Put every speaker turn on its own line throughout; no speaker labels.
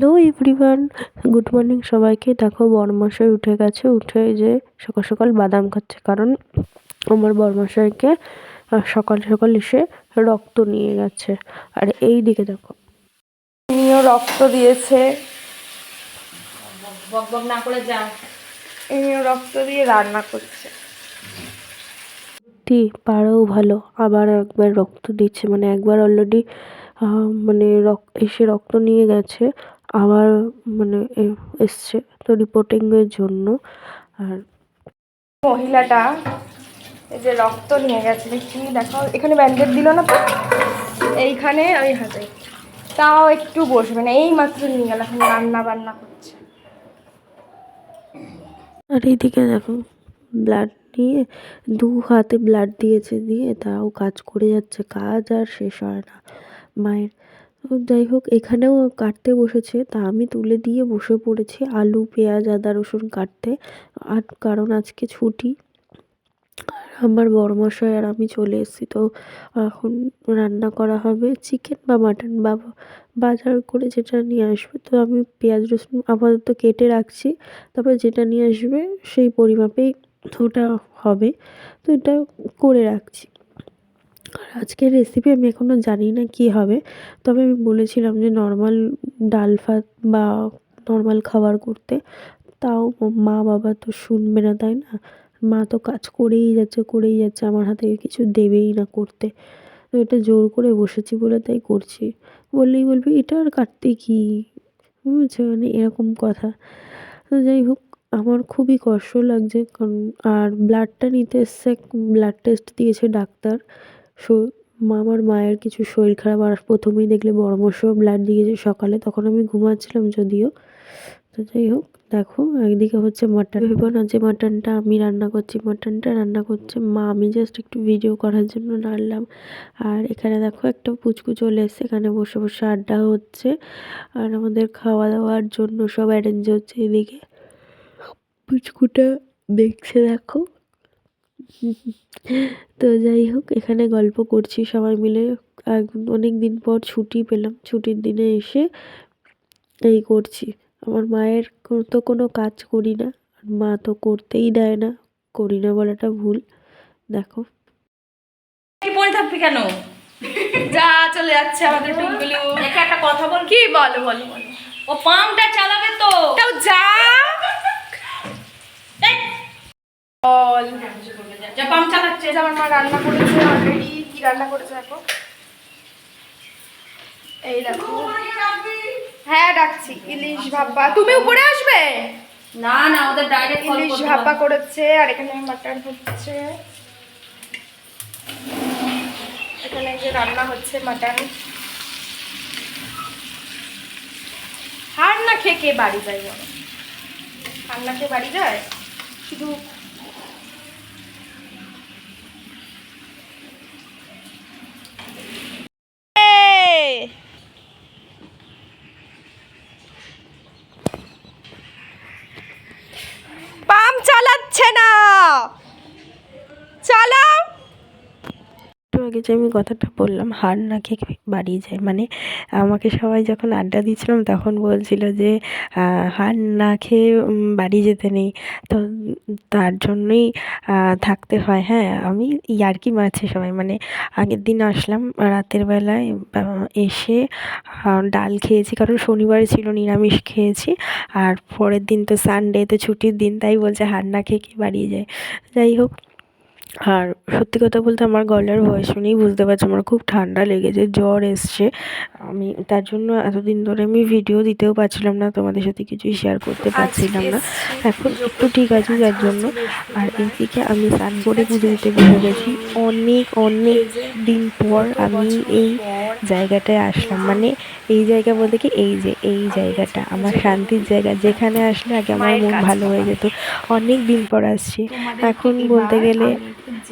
Hello everyone good morning সবাইকে। দেখো বড়মশাই উঠে গেছে। উঠে যে সকাল সকাল বাদাম খাচ্ছে। কারণ আমার বড়মশাইকে আহ, সকাল সকাল এসে রক্ত নিয়ে গেছে। আর এই দিকে দেখো।
ইনিও রক্ত দিয়েছে।
না করে যা
রক্ত দিয়ে রান্না করছে।
সত্যি পাড়াও ভালো। আবার একবার রক্ত দিচ্ছে। মানে একবার অলরেডি মানে রক এসে রক্ত নিয়ে গেছে। আবার মানে এসছে তো রিপোর্টিংয়ের জন্য। আর
মহিলাটা এই যে রক্ত নিয়ে গেছে দেখি দেখো এখানে ব্যান্ডেড দিল না তো? এইখানে ওই হাতে। তাও একটু বসবে না এই মাত্র নিয়ে গেল এখন রান্না বান্না করছে।
আর এইদিকে দেখো ব্লাড নিয়ে দু হাতে ব্লাড দিয়েছে দিয়ে তাও কাজ করে যাচ্ছে কাজ আর শেষ হয় না। মায়ের যাই হোক, এখানেও কাটতে বসেছে। তা আমি তুলে দিয়ে বসে পড়েছি। আলু, পেঁয়াজ, আদা, রসুন কাটতে। আর কারণ আজকে ছুটি। আমার বড়মশাই আর আমি চলে এসেছি। তো এখন রান্না করা হবে চিকেন বা মাটন। বা বাজার করে যেটা নিয়ে আসবে, তো আমি পেঁয়াজ, রসুন আপাতত কেটে রাখছি। তারপরে যেটা নিয়ে আসবে সেই পরিমাপেই ওটা হবে। তো এটা করে রাখছি। আর আজকের রেসিপি আমি এখনও জানি না কী হবে। তবে আমি বলেছিলাম যে নর্মাল ডাল ভাত বা নর্মাল খাবার করতে। তাও মা বাবা তো শুনবে না, তাই না? মা তো কাজ করেই যাচ্ছে করেই যাচ্ছে, আমার হাতে কিছু দেবেই না করতে। তো এটা জোর করে বসেছি বলে তাই করছি। বললেই বলবে, এটা আর কাটতে কি? বুঝছ? মানে এরকম কথা। তো যাই হোক, আমার খুবই কষ্ট লাগছে, কারণ আর ব্লাডটা নিতে এসছে ব্লাড টেস্ট দিয়েছে ডাক্তার। আমার মায়ের কিছু শরীর খারাপ আর প্রথমেই দেখলে বড়মশাইও ব্লাড দিয়েছে সকালে, তখন আমি ঘুমাচ্ছিলাম যদিও। তো যাই হোক, দেখো, একদিকে হচ্ছে মাটন। ভেবো না যে মাটনটা আমি রান্না করছি, মাটনটা রান্না করছে মা। আমি জাস্ট একটু ভিডিও করার জন্য নাড়লাম। আর এখানে দেখো একটা পুচকু চলে এসছে, এখানে বসে বসে আড্ডা হচ্ছে। আর আমাদের খাওয়া দাওয়ার জন্য সব অ্যারেঞ্জ হচ্ছে এদিকে। পুচকুটা দেখছে, দেখো। তো যাই হোক এখানে গল্প করছি সবাই মিলে। অনেক দিন পর ছুটি পেলাম ছুটির দিনে এসে এই করছি। আমার মায়ের তো কোনো কাজ করি না আর মা তো করতেই দেয় না করি না বলাটা ভুল। দেখো।
পড়ে থাকবি কেন?
যা চলে যাচ্ছে আমাদের
একে একটা কথা বল।
কি বলো বলো বলো।
ও পাম্পটা চালাবে তো।
তাও যা। বল।
যা পাম্প চালাচ্ছে
যে আমার মা রান্না করেছে অলরেডি কি রান্না করেছে দেখো? এই দেখো। হ্যাঁ ডাকছি। ইলিশ ভাপা। তুমি উপরে আসবে?
না না ওদের ডাইরেক্ট
ইলিশ ভাপা করেছে আর এখানে মাটন হচ্ছে এখানে যে রান্না হচ্ছে মাটন হার না খেয়ে কে বাড়ি যায় বলো? হার না খেয়ে বাড়ি যায়? শুধু পাম্প চালাচ্ছে না চালাও
একটু আগে যে আমি কথাটা বললাম, হার না খেয়ে বাড়ি যায়। মানে আমাকে সবাই যখন আড্ডা দিচ্ছিলাম, তখন বলছিল যে হার না খেয়ে বাড়ি যেতে নেই। তো তার জন্যই থাকতে হয়। হ্যাঁ আমি ইয়ার্কি মারছি সবাই। মানে আগের দিন আসলাম রাতের বেলায় এসে ডাল খেয়েছি। কারণ শনিবার ছিল, নিরামিষ খেয়েছি। আর পরের দিন তো সানডে তো ছুটির দিন, তাই বলছে হার না খেয়ে কি বাড়িয়ে যায়। যাই হোক আর সত্যি কথা বলতে আমার গলার ভয়েস শুনেই বুঝতে পারছি আমার খুব ঠান্ডা লেগেছে জ্বর এসছে। আমি তার জন্য এতদিন ধরে আমি ভিডিও দিতেও পারছিলাম না তোমাদের সাথে কিছুই শেয়ার করতে পারছিলাম না। এখন একটু ঠিক আছে যার জন্য। আর এদিকে আমি স্নান করে পুজো দিতে বসে গেছি। অনেক অনেক দিন পর আমি এই জায়গাটায় আসলাম। মানে এই জায়গা বলতে কি এই যে, এই জায়গাটা, আমার শান্তির জায়গা। যেখানে আসলে আগে আমার মন ভালো হয়ে যেত। অনেক দিন পর আসছি। এখন বলতে গেলে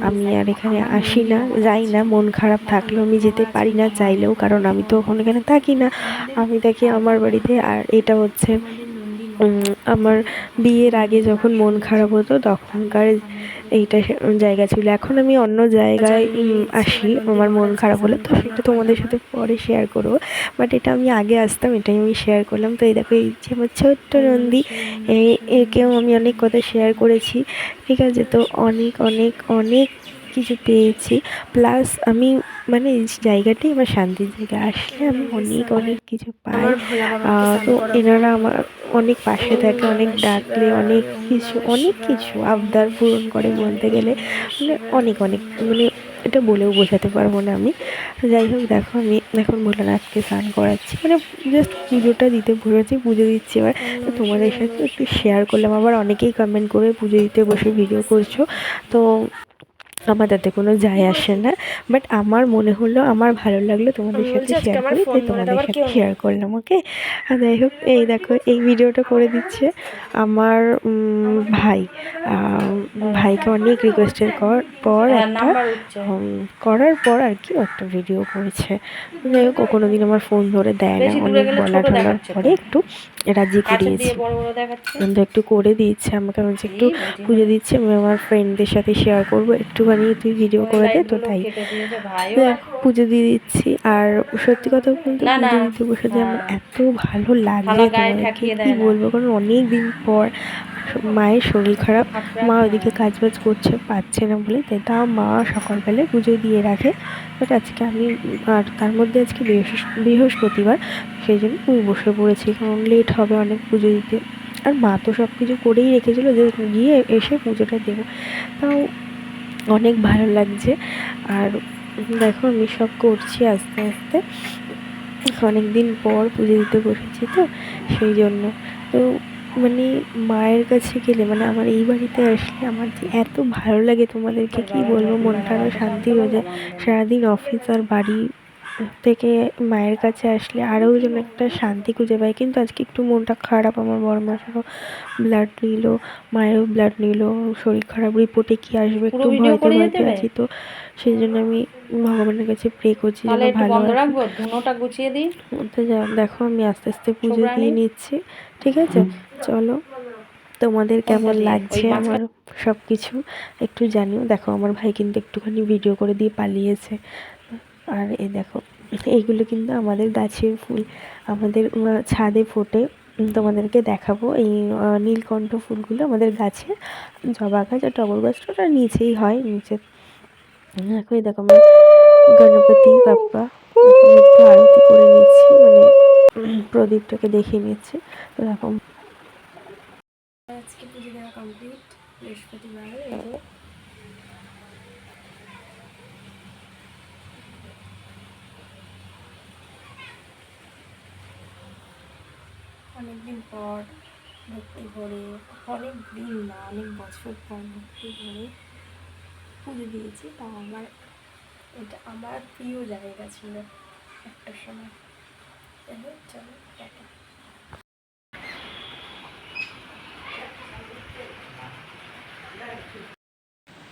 আমি আর এখানে আসি না, যাই না। মন খারাপ থাকলেও আমি যেতে পারি না, চাইলেও। কারণ আমি তো ওখানে এখানে থাকি না। আমি দেখি আমার বাড়িতে আর এটা হচ্ছে আমার বিয়ের আগে যখন মন খারাপ হতো তখনকার এইটা জায়গা ছিল। এখন আমি অন্য জায়গায় আসি আমার মন খারাপ হলে। তো সেটা তোমাদের সাথে পরে শেয়ার করব। বাট এটা আমি আগে আসতাম এটাই আমি শেয়ার করলাম। তো এই দেখো এই যে আমার ছোট্ট নন্দী এই একেও আমি অনেক কথা শেয়ার করেছি। ঠিক আছে? তো অনেক অনেক অনেক কিছু পেয়েছি। প্লাস আমি মানে এই জায়গাটাই আমার শান্তির জায়গা আসলে আমি অনেক অনেক কিছু পাই। তো এনারা আমার অনেক পাশে থাকে, অনেক ডাকলে, অনেক কিছু অনেক কিছু আবদার পূরণ করে বলতে গেলে। মানে অনেক অনেক মানে এটা বলেও বোঝাতে পারব না আমি। যাই হোক, দেখো আমি এখন ভোলানাথকে স্নান করাচ্ছি। মানে জাস্ট পুজোটা দিতে বসেছি পুজো দিচ্ছি এবার। তো তোমাদের সাথে একটু শেয়ার করলাম। আবার অনেকেই কমেন্ট করে পুজো দিতে বসে ভিডিও করছ। তো আমার তাতে কোনো যায় আসে না। বাট আমার মনে হলো আমার ভালো লাগল তোমাদের সাথে শেয়ার করি তাই তোমাদের সাথে শেয়ার করলাম ওকে আর যাই হোক এই দেখো এই ভিডিওটা করে দিচ্ছে। আমার ভাই ভাইকে অনেক রিকোয়েস্টের পর
হ্যাঁ,
একটা করার পর আর কি একটা ভিডিও করেছে। যাই হোক কোনো দিন আমার ফোন ধরে দেয় না। অনেক বলা টলার পরে একটু রাজি
কাছে
করিয়েছে। কিন্তু একটু করে দিচ্ছে আমাকে বলছে একটু। পুজো দিচ্ছে আমি আমার ফ্রেন্ডদের সাথে শেয়ার করব একটুখানি তুই ভিডিও করে দে তো তাই। পুজো দিয়ে দিচ্ছি আর সত্যি কথা বলতে। পুজো দিতে বসে যে আমার। এত ভালো লাগে কি বলব? কারণ অনেক দিন পর মায়ের শরীর খারাপ মা ওইদিকে কাজ বাজ করছে পাচ্ছে না বলে তাই তা মা সকালবেলায় পুজো দিয়ে রাখে। বাট আজকে আমি আর তার মধ্যে আজকে বৃহস্প- বৃহস্পতিবার সেই জন্য আমি বসে পড়েছি কারণ লেট হবে অনেক পুজো দিতে। আর মা তো সব কিছু করেই রেখেছিলো যে গিয়ে এসে পুজোটা দেবো। তাও অনেক ভালো লাগছে। আর দেখো আমি সব করছি আস্তে আস্তে। অনেক দিন পর পুজো দিতে বসেছি তো, সেই জন্য। তো মানে মায়ের কাছে গেলে মানে আমার এই বাড়িতে আসলে আমার যে এত ভালো লাগে তোমাদেরকে কি বলব, মনটা আরও শান্তি হয়ে যায়। সারাদিন অফিস আর বাড়ি থেকে মায়ের কাছে আসলে আরও যেন একটা শান্তি খুঁজে পাই। কিন্তু আজকে একটু মনটা খারাপ আমার বড় মাসেরও ব্লাড নিল মায়েরও ব্লাড নিল শরীর খারাপ রিপোর্টে কি আসবে একটু ভয়তে ভয়তে আছি তো সেই জন্য আমি ভগবানের কাছে প্রে করছি যেন ভালো
গুছিয়ে দিই।
তো দেখো আমি আস্তে আস্তে পুজো দিয়ে নিচ্ছি ঠিক আছে? চলো তোমাদের কেমন লাগছে আমার সব কিছু একটু জানিও। দেখো আমার ভাই কিন্তু একটুখানি ভিডিও করে দিয়ে পালিয়েছে। আর এই দেখো, এইগুলো কিন্তু আমাদের গাছের ফুল। আমাদের ছাদে ফোটে। তোমাদেরকে দেখাবো এই নীলকণ্ঠ ফুলগুলো আমাদের গাছে। জবা গাছ আর টগর গাছটা ওটা নিচেই হয়, নিচে। দেখো এই দেখো আমার গণপতি, বাপ্পা, একটু আরতি করে নিচ্ছি মানে প্রদীপটাকে দেখিয়ে নিচ্ছি। তো দেখো।
আজকে পুজো দেওয়া কমপ্লিট বৃহস্পতিবার এই যে। অনেকদিন পর ভক্তি করে অনেক দিন না, অনেক বছর পর ভক্তি করে পুজো দিয়েছি। তা আমার, এটা আমার প্রিয় জায়গা ছিল একটা সময়। চলো, টাটা।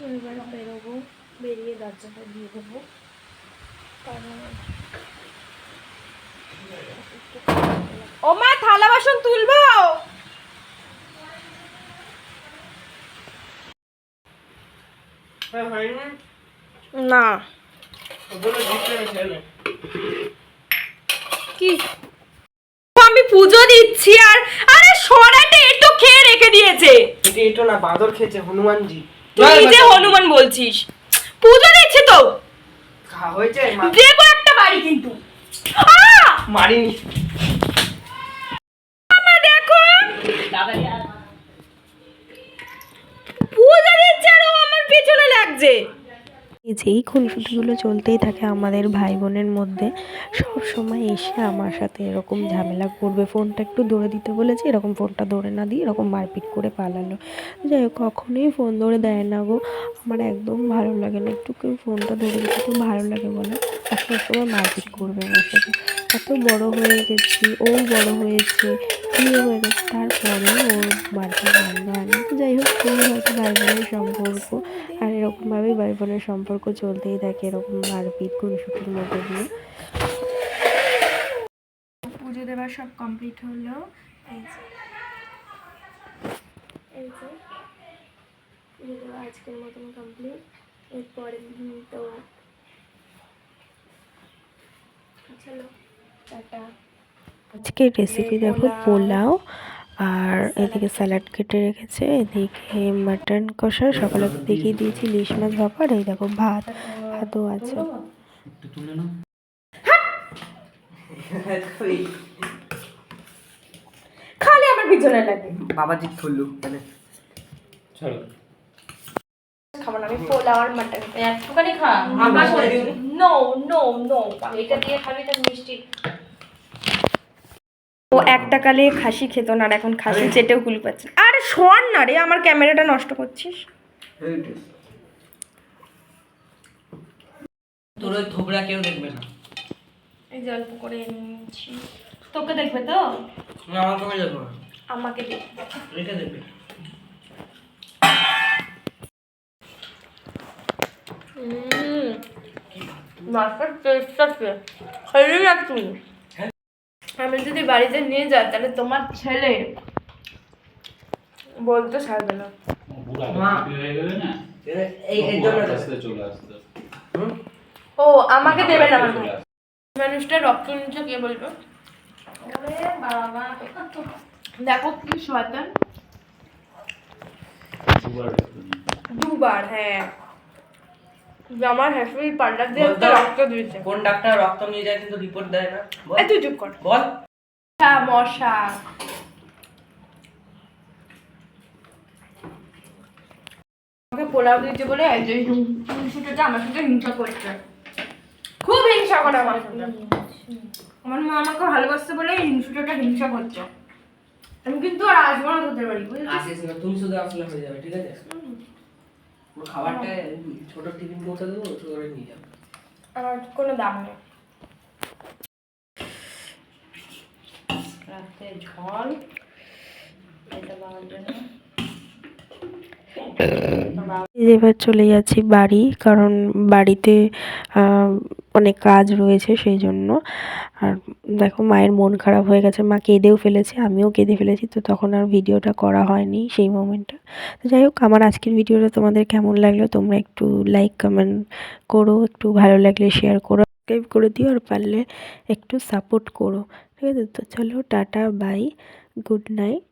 এবার বেরোবো, বেরিয়ে দরজাটা দিয়ে দেবো। কারণ ও মা থালা বাসন তুলবো? না। কি? আমি পুজো দিচ্ছি আর আরে সরাটে একটু খেয়ে রেখে দিয়েছে।
এটি না বাঁদর খেয়েছে হনুমানজি।
তুই নিজে হনুমান বলছিস। পুজো দিচ্ছি তো?
হয়েছে
দেবো একটা বাড়ি কিন্তু!
মারিনি।
দেখো। আমার পেছনে লাগছে।
এই যে এই খুনসুটিগুলো চলতেই থাকে আমাদের ভাই বোনের মধ্যে, সব সময় এসে আমার সাথে এরকম ঝামেলা করবে। ফোনটা একটু ধরে দিতে বলেছে, এরকম ফোনটা ধরে না দিয়ে এরকম মারপিট করে পালালো। যাই হোক, কখনোই ফোন ধরে দেয় না গো। আমার একদম ভালো লাগে না। একটু কেউ ফোনটা ধরে দিতে তো ভালো লাগে বলো। আর সবসময় মারপিট করবে আমার সাথে। এত বড় হয়ে গেছি ও বড় হয়েছে বিয়ে হয়ে গেছে তারপরে ওর মারপিট বন্ধ হয় না। তো যাই হোক হয়তো ভাই বোনের সম্পর্ক আর এরকমভাবেই ভাই বোনের সম্পর্ক চলতেই থাকে এরকম মারপিট খুনসুটির মধ্যে দিয়ে।
পুজো দেওয়া সব কমপ্লিট হলো। এই যে। এই যে। ভিডিও আজকের মতন কমপ্লিট এরপরে উম, তো চলো টাটা।
আজকের রেসিপি দেখো পোলাও আর এদিকে স্যালাড কেটে রেখেছে এদিকে মাটন কষা সকালে দেখিয়ে দিয়েছি ইলিশ মাছ ভাপা এই দেখো ভাত ভাতও আছে।
খালি আমার পিছনে লাগে।
বাবাজি খুললু
খাব না আমি পোলাও আর মাটন
একটুখানি খা।
নো নো নো
এটা দিয়ে খাবি তো মিষ্টি।
ও একটা কালে খাসি খেত না আর এখন খাসি চেটেও কুলি পাচ্ছে। আরে শোন না রে আমার ক্যামেরাটা নষ্ট করছিস।
তোর ওই থোবরা কেউ দেখবে না।
এই যে অল্প করে নিচ্ছি। তোকে দেখবে তো?
না
আমাকে দেখবে।
রেখে দেখবে
মাছটার টেস্ট আছে। খেয়ে তুমি যদি বাড়িতে নিয়ে যাই তাহলে তোমার ছেলে বলতে ছাড়বে না? ও আমাকে দেবে না মানুষটা রক্ত নিচ্ছে কে বলবে?
বাবা
দেখো কি শয়তান।
দুবার
হ্যাঁ। আমার পাল্টা দিয়ে রক্ত দিয়েছে।
কোন ডাক্তার রক্ত নিয়ে যায় কিন্তু রিপোর্ট দেয় না? বল।
তুই চুপ কর।
বল।
মশা আমাকে পোলাও দিতে বলে এই যে আমার সাথে হিংসা করছে। খুব হিংসা করে আমার সাথে। আমার মা আমাকে ভালোবাসতে বলে হিংসা করছে। আমি কিন্তু আর আসব না তোদের বাড়ি
আসিস না তুমি শুধু আসলে হয়ে যাবে ঠিক আছে? খাবারটা ছোট টিফিন পৌঁছে দেবো ছোট করে নিয়ে যাব।
আমার কোনো দাম নেই।
ঝড় এটা জন্য।
এবার চলে যাচ্ছি বাড়ি, কারণ বাড়িতে অনেক কাজ রয়েছে সেই জন্য। আর দেখো মায়ের মন খারাপ হয়ে গেছে, মা কেঁদেও ফেলেছে, আমিও কেঁদে ফেলেছি, তো তখন আর ভিডিওটা করা হয়নি সেই মোমেন্টটা তো যাই হোক, আমার আজকের ভিডিওটা তোমাদের কেমন লাগল তোমরা একটু লাইক কমেন্ট করো, একটু ভালো লাগলে শেয়ার করো। সাবস্ক্রাইব করে দিও আর পারলে একটু সাপোর্ট করো। ঠিক আছে? তো চলো, টাটা বাই গুড নাইট